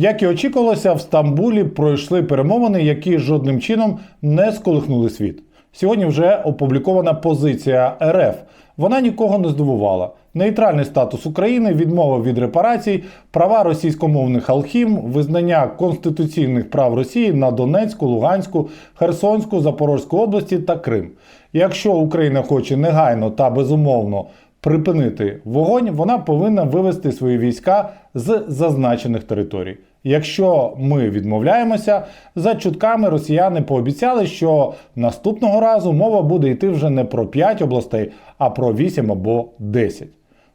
Як і очікувалося, в Стамбулі пройшли перемовини, які жодним чином не сколихнули світ. Сьогодні вже опублікована позиція РФ. Вона нікого не здивувала. Нейтральний статус України, відмова від репарацій, права російськомовних алхім, визнання конституційних прав Росії на Донецьку, Луганську, Херсонську, Запорозьку області та Крим. Якщо Україна хоче негайно та безумовно припинити вогонь, вона повинна вивести свої війська з зазначених територій. Якщо ми відмовляємося, за чутками росіяни пообіцяли, що наступного разу мова буде йти вже не про 5 областей, а про 8 або 10.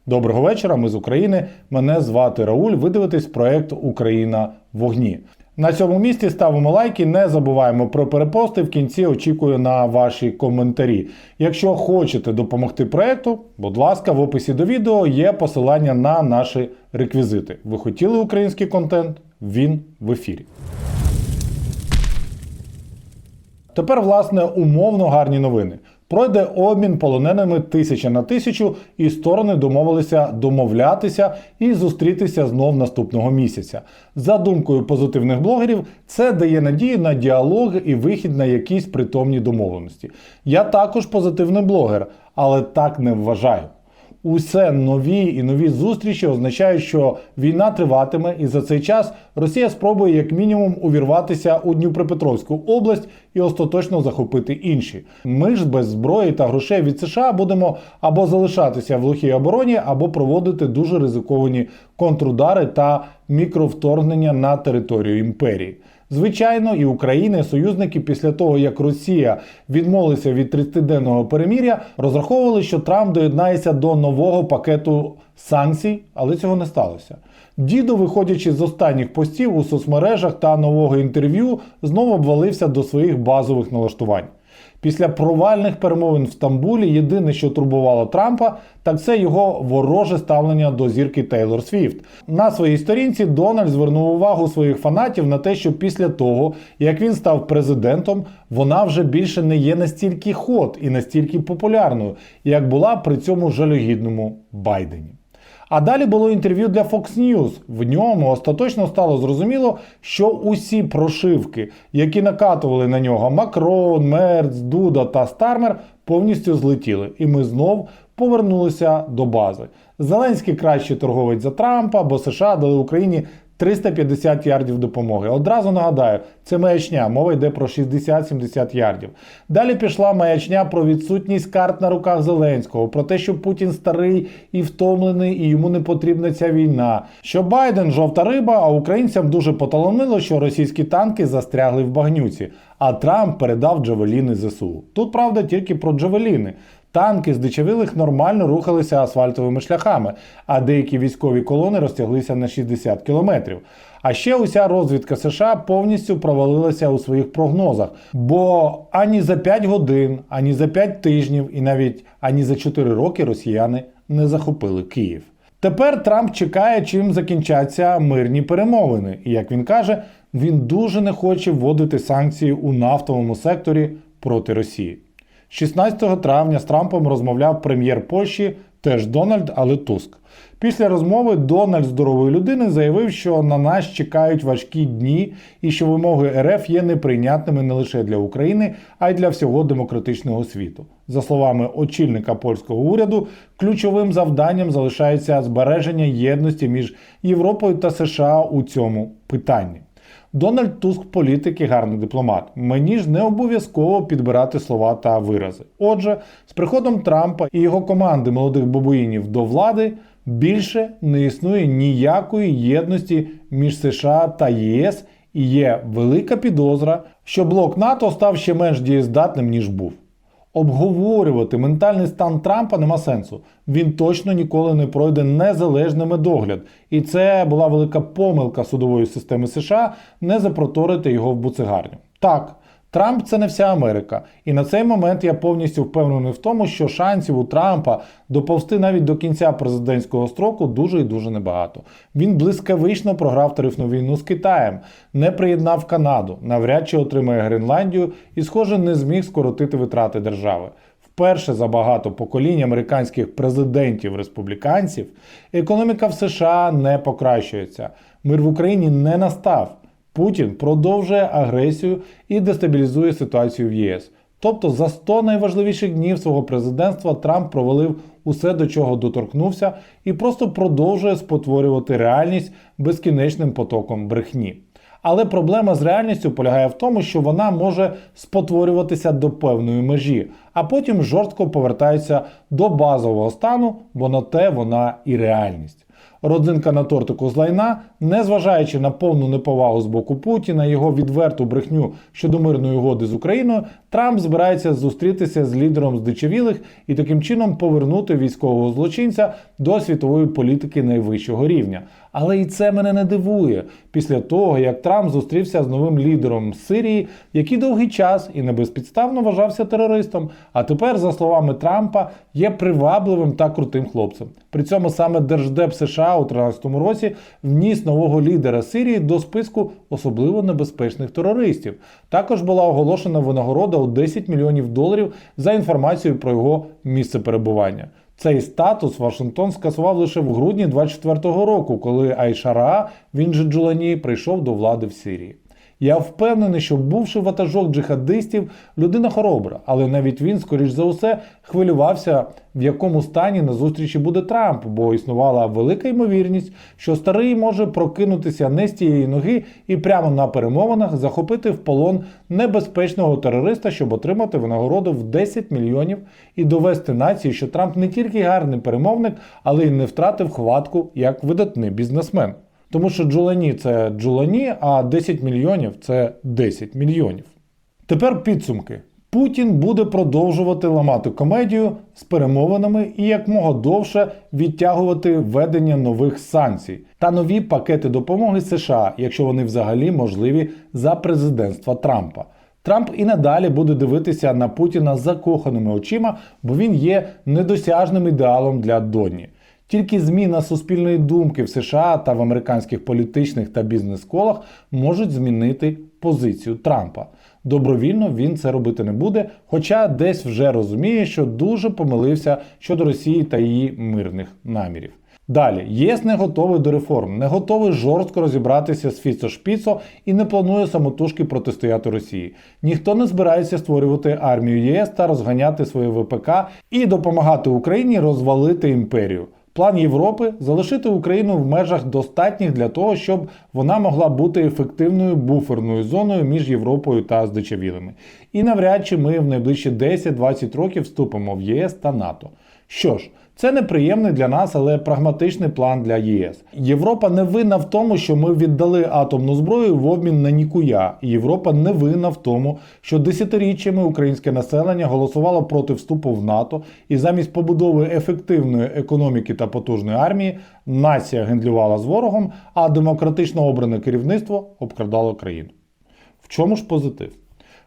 Доброго вечора, ми з України. Мене звати Рауль. Ви дивитесь проект Україна вогні. На цьому місці ставимо лайки, не забуваємо про перепости. В кінці очікую на ваші коментарі. Якщо хочете допомогти проекту, будь ласка, в описі до відео є посилання на наші реквізити. Ви хотіли український контент? Він в ефірі. Тепер, власне, умовно гарні новини. Пройде обмін полоненими тисяча на тисячу, і сторони домовилися домовлятися і зустрітися знов наступного місяця. За думкою позитивних блогерів, це дає надію на діалог і вихід на якісь притомні домовленості. Я також позитивний блогер, але так не вважаю. Усе нові і нові зустрічі означають, що війна триватиме, і за цей час Росія спробує як мінімум увірватися у Дніпропетровську область і остаточно захопити інші. Ми ж без зброї та грошей від США будемо або залишатися в глухій обороні, або проводити дуже ризиковані контрудари та мікровторгнення на територію імперії. Звичайно, і Україна, і союзники після того, як Росія відмовилася від 30-денного переміря, розраховували, що Трамп доєднається до нового пакету санкцій, але цього не сталося. Дідо, виходячи з останніх постів у соцмережах та нового інтерв'ю, знову обвалився до своїх базових налаштувань. Після провальних перемовин в Стамбулі єдине, що турбувало Трампа, так це його вороже ставлення до зірки Тейлор Свіфт. На своїй сторінці Дональд звернув увагу своїх фанатів на те, що після того, як він став президентом, вона вже більше не є настільки хот і настільки популярною, як була при цьому жалюгідному Байдені. А далі було інтерв'ю для Fox News. В ньому остаточно стало зрозуміло, що усі прошивки, які накатували на нього Макрон, Мерц, Дуда та Стармер, повністю злетіли. І ми знов повернулися до бази. Зеленський кращий торговець за Трампа, бо США дали Україні 350 ярдів допомоги. Одразу нагадаю, це маячня, мова йде про 60-70 ярдів. Далі пішла маячня про відсутність карт на руках Зеленського, про те, що Путін старий і втомлений, і йому не потрібна ця війна. Що Байден жовта риба, а українцям дуже поталонило, що російські танки застрягли в багнюці, а Трамп передав Джавеліни ЗСУ. Тут правда тільки про Джавеліни. Танки з дичавилих нормально рухалися асфальтовими шляхами, а деякі військові колони розтяглися на 60 кілометрів. А ще уся розвідка США повністю провалилася у своїх прогнозах, бо ані за 5 годин, ані за 5 тижнів, і навіть ані за 4 роки росіяни не захопили Київ. Тепер Трамп чекає, чим закінчаться мирні перемовини, і як він каже, він дуже не хоче вводити санкції у нафтовому секторі проти Росії. 16 травня з Трампом розмовляв прем'єр Польщі, теж Дональд, але Туск. Після розмови Дональд здорової людини заявив, що на нас чекають важкі дні і що вимоги РФ є неприйнятними не лише для України, а й для всього демократичного світу. За словами очільника польського уряду, ключовим завданням залишається збереження єдності між Європою та США у цьому питанні. Дональд Туск політик і гарний дипломат. Мені ж не обов'язково підбирати слова та вирази. Отже, з приходом Трампа і його команди молодих бабуїнів до влади більше не існує ніякої єдності між США та ЄС, і є велика підозра, що блок НАТО став ще менш дієздатним ніж був. Обговорювати ментальний стан Трампа нема сенсу. Він точно ніколи не пройде незалежний медогляд. І це була велика помилка судової системи США не запроторити його в буцегарню. Так, Трамп це не вся Америка. І на цей момент я повністю впевнений в тому, що шансів у Трампа доповзти навіть до кінця президентського строку дуже і дуже небагато. Він блискавично програв тарифну війну з Китаєм, не приєднав Канаду, навряд чи отримає Гренландію і, схоже, не зміг скоротити витрати держави. Вперше за багато поколінь американських президентів республіканців економіка в США не покращується. Мир в Україні не настав. Путін продовжує агресію і дестабілізує ситуацію в ЄС. Тобто за 100 найважливіших днів свого президентства Трамп провалив усе, до чого доторкнувся, і просто продовжує спотворювати реальність безкінечним потоком брехні. Але проблема з реальністю полягає в тому, що вона може спотворюватися до певної межі, а потім жорстко повертається до базового стану, бо на те вона і реальність. Родзинка на тортику з лайна, незважаючи на повну неповагу з боку Путіна, його відверту брехню щодо мирної угоди з Україною, Трамп збирається зустрітися з лідером здичавілих і таким чином повернути військового злочинця до світової політики найвищого рівня. Але і це мене не дивує після того, як Трамп зустрівся з новим лідером Сирії, який довгий час і не безпідставно вважався терористом. А тепер, за словами Трампа, є привабливим та крутим хлопцем. При цьому саме Держдеп США у 2013 році вніс нового лідера Сирії до списку особливо небезпечних терористів. Також була оголошена винагорода у 10 мільйонів доларів за інформацію про його місце перебування. Цей статус Вашингтон скасував лише в грудні 24-го року, коли Айшара, він же Джулані, прийшов до влади в Сирії. Я впевнений, що бувши ватажок джихадистів, людина хоробра, але навіть він, скоріш за усе, хвилювався, в якому стані на зустрічі буде Трамп, бо існувала велика ймовірність, що старий може прокинутися не з тієї ноги і прямо на перемовинах захопити в полон небезпечного терориста, щоб отримати винагороду в 10 мільйонів і довести нації, що Трамп не тільки гарний перемовник, але й не втратив хватку як видатний бізнесмен. Тому що Джулані це Джулані, а 10 мільйонів це 10 мільйонів. Тепер підсумки. Путін буде продовжувати ламати комедію з перемовинами і якмога довше відтягувати введення нових санкцій та нові пакети допомоги США, якщо вони взагалі можливі за президентства Трампа. Трамп і надалі буде дивитися на Путіна закоханими очима, бо він є недосяжним ідеалом для Доні. Тільки зміна суспільної думки в США та в американських політичних та бізнес-колах можуть змінити позицію Трампа. Добровільно він це робити не буде, хоча десь вже розуміє, що дуже помилився щодо Росії та її мирних намірів. Далі, ЄС не готовий до реформ, не готовий жорстко розібратися з Фіцо Шпіцо і не планує самотужки протистояти Росії. Ніхто не збирається створювати армію ЄС та розганяти своє ВПК і допомагати Україні розвалити імперію. План Європи залишити Україну в межах достатніх для того, щоб вона могла бути ефективною буферною зоною між Європою та здичавілими. І навряд чи ми в найближчі 10-20 років вступимо в ЄС та НАТО. Що ж, це неприємний для нас, але прагматичний план для ЄС. Європа не винна в тому, що ми віддали атомну зброю в обмін на нікуя. Європа не винна в тому, що десятиріччями українське населення голосувало проти вступу в НАТО, і замість побудови ефективної економіки та потужної армії нація гендлювала з ворогом, а демократично обране керівництво обкрадало країну. В чому ж позитив?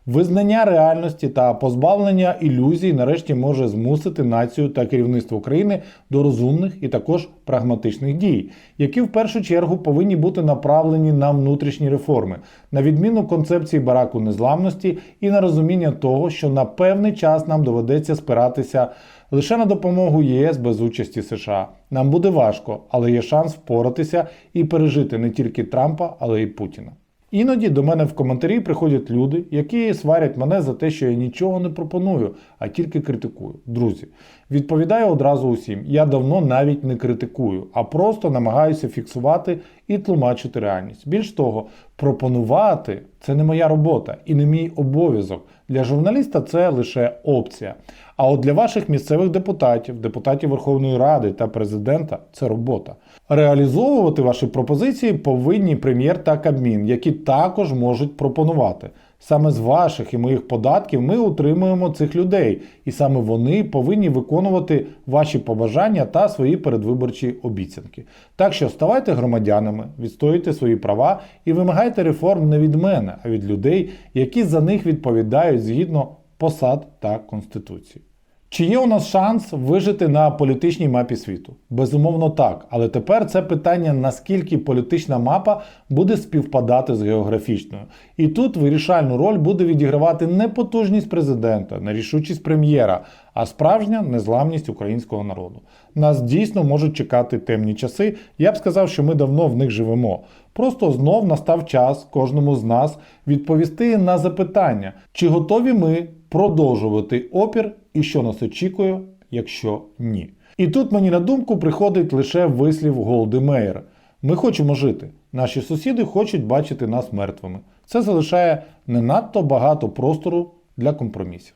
Визнання реальності та позбавлення ілюзій нарешті може змусити націю та керівництво України до розумних і також прагматичних дій, які в першу чергу повинні бути направлені на внутрішні реформи, на відміну концепції бараку незламності і на розуміння того, що на певний час нам доведеться спиратися лише на допомогу ЄС без участі США. Нам буде важко, але є шанс впоратися і пережити не тільки Трампа, але й Путіна. Іноді до мене в коментарі приходять люди, які сварять мене за те, що я нічого не пропоную, а тільки критикую. Друзі, відповідаю одразу усім: я давно навіть не критикую, а просто намагаюся фіксувати і тлумачити реальність. Більш того, пропонувати це не моя робота і не мій обов'язок. Для журналіста це лише опція. А от для ваших місцевих депутатів, депутатів Верховної Ради та президента це робота. Реалізовувати ваші пропозиції повинні прем'єр та Кабмін, які також можуть пропонувати. Саме з ваших і моїх податків ми утримуємо цих людей, і саме вони повинні виконувати ваші побажання та свої передвиборчі обіцянки. Так що ставайте громадянами, відстоюйте свої права і вимагайте реформ не від мене, а від людей, які за них відповідають згідно посад та конституції. Чи є у нас шанс вижити на політичній мапі світу? Безумовно, так. Але тепер це питання, наскільки політична мапа буде співпадати з географічною. І тут вирішальну роль буде відігравати не потужність президента, не рішучість прем'єра, а справжня незламність українського народу. Нас дійсно можуть чекати темні часи. Я б сказав, що ми давно в них живемо. Просто знов настав час кожному з нас відповісти на запитання, чи готові ми продовжувати опір і що нас очікує, якщо ні. І тут мені на думку приходить лише вислів Голди Меєр. Ми хочемо жити. Наші сусіди хочуть бачити нас мертвими. Це залишає не надто багато простору для компромісів.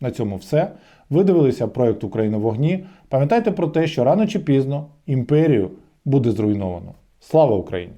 На цьому все. Ви дивилися проект Україна в вогні. Пам'ятайте про те, що рано чи пізно імперію буде зруйновано. Слава Україні!